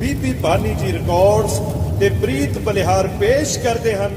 ਬੀਬੀ ਬਾਨੀ ਜੀ ਰਿਕਾਰਡਸ ਤੇ ਪ੍ਰੀਤ ਬਲਿਹਾਰ ਪੇਸ਼ ਕਰਦੇ ਹਨ।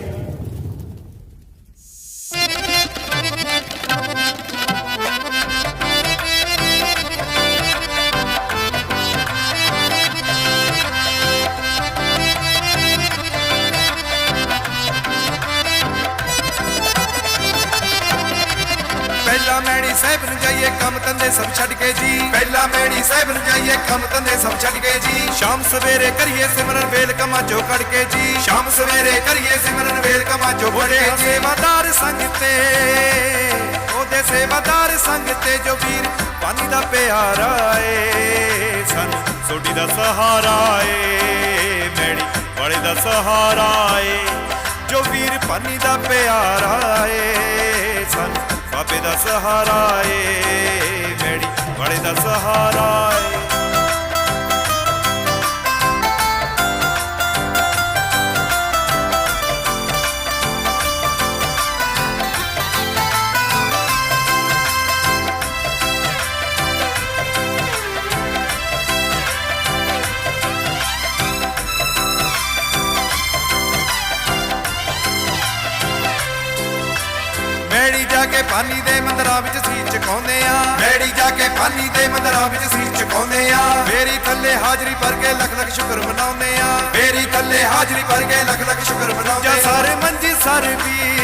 ਮੈਣੀ ਸਾਹਿਬ ਨੂੰ ਜਾਈਏ ਕੰਮ ਧੰਦੇ ਸਭ ਛੱਡ ਕੇ ਜੀ। ਪਹਿਲਾ ਮੈਣੀ ਸਾਹਿਬ ਨੂੰ ਜਾਈਏ ਕੰਮ ਧੰਦੇ ਸਭ ਛੱਡ ਕੇ ਜੀ। ਸ਼ਾਮ ਸਵੇਰੇ ਕਰੀਏ ਸਿਮਰਨ ਵੇਲ ਕਮਾ ਚੋ ਕੱਢ ਕੇ ਜੀ। ਸ਼ਾਮ ਸਵੇਰੇ ਕਰੀਏ ਸਿਮਰਨ ਵੇਲ ਕਮਾ ਚੋ ਬੜੇ ਸੇਵਾਦਾਰ ਸੰਗ ਤੇ, ਉਹਦੇ ਸੇਵਾਦਾਰ ਸੰਗ ਤੇ ਜੋ ਵੀਰ ਪਾਣੀ ਦਾ ਪਿਆਰਾ ਏ, ਸਾਨੂੰ ਸੋਡੀ ਦਾ ਸਹਾਰਾ ਏ ਮੈਣੀ ਵਾਲੇ ਦਾ ਸਹਾਰਾ ਏ। ਜੋ ਵੀਰ ਪਾਣੀ ਦਾ ਪਿਆਰਾ ਏ, ਸਾਨੂੰ ਬਾਬੇ ਦਾ ਸਹਾਰਾ ਏ ਮੈੜੀ ਵਾਲੇ ਦਾ ਸਹਾਰਾ ਜਾ ਕੇ ਪਾਨੀ ਦੇ ਮੰਦਰਾਂ ਵਿੱਚ ਸੀਸ ਝੁਕਾਉਂਦੇ ਆ। ਮੈੜੀ ਜਾ ਕੇ ਪਾਨੀ ਦੇ ਮੰਦਰਾਂ ਵਿੱਚ ਸੀਸ ਝੁਕਾਉਂਦੇ ਆ। ਮੇਰੀ ਥੱਲੇ ਹਾਜ਼ਰੀ ਭਰ ਕੇ ਲੱਖ ਲੱਖ ਸ਼ੁਕਰ ਮਨਾਉਂਦੇ ਆ। ਮੇਰੀ ਥੱਲੇ ਹਾਜ਼ਰੀ ਭਰ ਕੇ ਲੱਖ ਲੱਖ ਸ਼ੁਕਰ ਮਨਾਉਂਦੇ ਆ। ਸਾਰੇ ਮੰਜੀ, ਸਾਰੇ ਵੀ।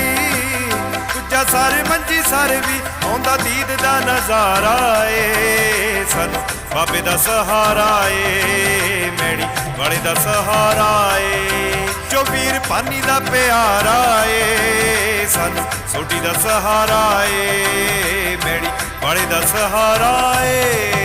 ਦੂਜਾ ਸਾਰੇ ਮੰਜੀ, ਸਾਰੇ ਵੀ। ਆਉਂਦਾ ਦੀਦ ਦਾ ਨਜ਼ਾਰਾ ਏ। ਸਾਨੂੰ ਬਾਬੇ ਦਾ ਸਹਾਰਾ ਏ। ਮੈੜੀ ਵਾਲੇ ਦਾ ਸਹਾਰਾ ਏ। ਜੋ ਵੀਰ ਪਾਨੀ ਦਾ ਪਿਆਰਾ ਏ। ਸਾਨੂੰ। ਸੋਡੀ ਦਾ ਸਹਾਰਾ ਏ ਮੈੜੀ ਵਾਲੇ ਦਾ ਸਹਾਰਾ ਏ।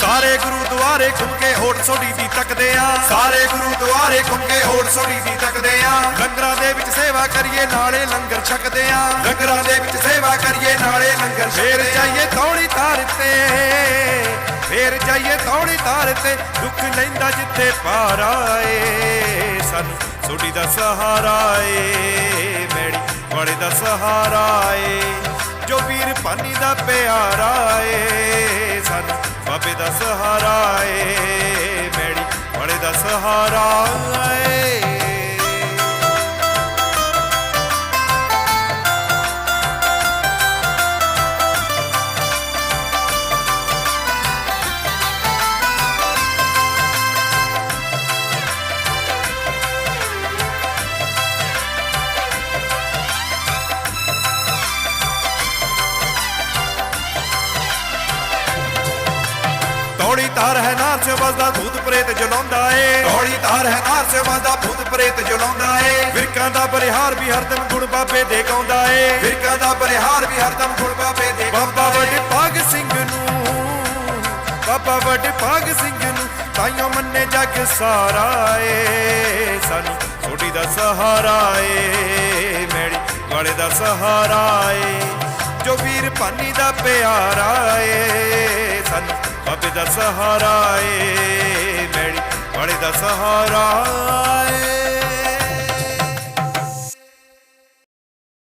ਸਾਰੇ ਗੁਰੂ ਦੁਆਰੇ ਘੁੰਮ ਕੇ ਹੋੜ ਸੋਡੀ ਦੀ ਤੱਕਦੇ ਆ। ਸਾਰੇ ਗੁਰਦੁਆਰੇ ਘੁੰਮ ਕੇ ਹੋੜ ਸੋਡੀ ਦੀ ਤੱਕਦੇ ਆ। ਲੰਗਰਾਂ ਦੇ ਵਿੱਚ ਸੇਵਾ ਕਰੀਏ, ਨਾਲੇ ਲੰਗਰ ਛਕਦੇ ਆ। ਲੰਗਰਾਂ ਦੇ ਵਿੱਚ ਸੇਵਾ ਕਰੀਏ, ਨਾਲੇ ਲੰਗਰ ਫੇਰ ਜਾਈਏ ਥੋੜੀ ਤਾਰ ਤੇ, ਫੇਰ ਜਾਈਏ ਥੋੜੀ ਤਾਰ ਤੇ, ਦੁੱਖ ਲੈਂਦਾ ਜਿੱਥੇ ਪਾਰ ਆਏ। ਸਾਨੂੰ ਸੋਡੀ ਦਾ ਸਹਾਰਾ ਏ, ਮੈੜੀ ਵਾਲੇ ਦਾ ਸਹਾਰਾ ਏ। ਜੋ ਵੀਰ ਪਾਨੀ ਦਾ ਪਿਆਰਾ ਏ, ਸਾਨੂੰ ਬਾਬੇ ਦਾ ਸਹਾਰਾ ਏ ਮੈੜੀ ਵਾਲੇ ਦਾ ਸਹਾਰਾ ਤੌੜੀ ਤਾਰ ਹੈ ਨਾਰ ਸੇ ਵਸਦਾ, ਭੂਤ ਪ੍ਰੇਤ ਜਲਾਉਂਦਾ ਏ। ਤੌੜੀ ਤਾਰ ਹੈ ਨਾਰ ਸੇ ਵਸਦਾ, ਭੂਤ ਪ੍ਰੇਤ ਜਲਾਉਂਦਾ ਏ। ਵਿਰਕਾਂ ਦਾ ਬਰਿਹਾਰ ਵੀ ਹਰਦਮ ਗੁਣ ਬਾਬੇ ਦੇ ਗਾਉਂਦਾ ਏ। ਵਿਰਕਾਂ ਦਾ ਬਰਿਹਾਰ ਵੀ ਹਰਦਮ ਗੁਣ ਬਾਬੇ ਦੇ ਬਾਬਾ ਵੱਡੇ ਭਾਗ ਸਿੰਘ ਨੂੰ, ਬਾਬਾ ਵੱਡੇ ਭਾਗ ਸਿੰਘ ਨੂੰ ਤਾਈਓ ਮੰਨੇ ਜੱਗ ਸਾਰਾ ਏ। ਸਾਨੂੰ ਛੋਟੀ ਦਾ ਸਹਾਰਾ ਏ ਮੈੜੀ ਵਾਲੇ ਦਾ ਸਹਾਰਾ ਏ। ਜੋ ਵੀਰ ਭਾਨੀ ਦਾ ਪਿਆਰਾ ਏ, ਸਾਨੂੰ ਬਾਬੇ ਦਾ ਸਹਾਰਾ ਏ ਮੈੜੀ ਵਾਲੇ ਦਾ ਸਹਾਰਾ ਏ।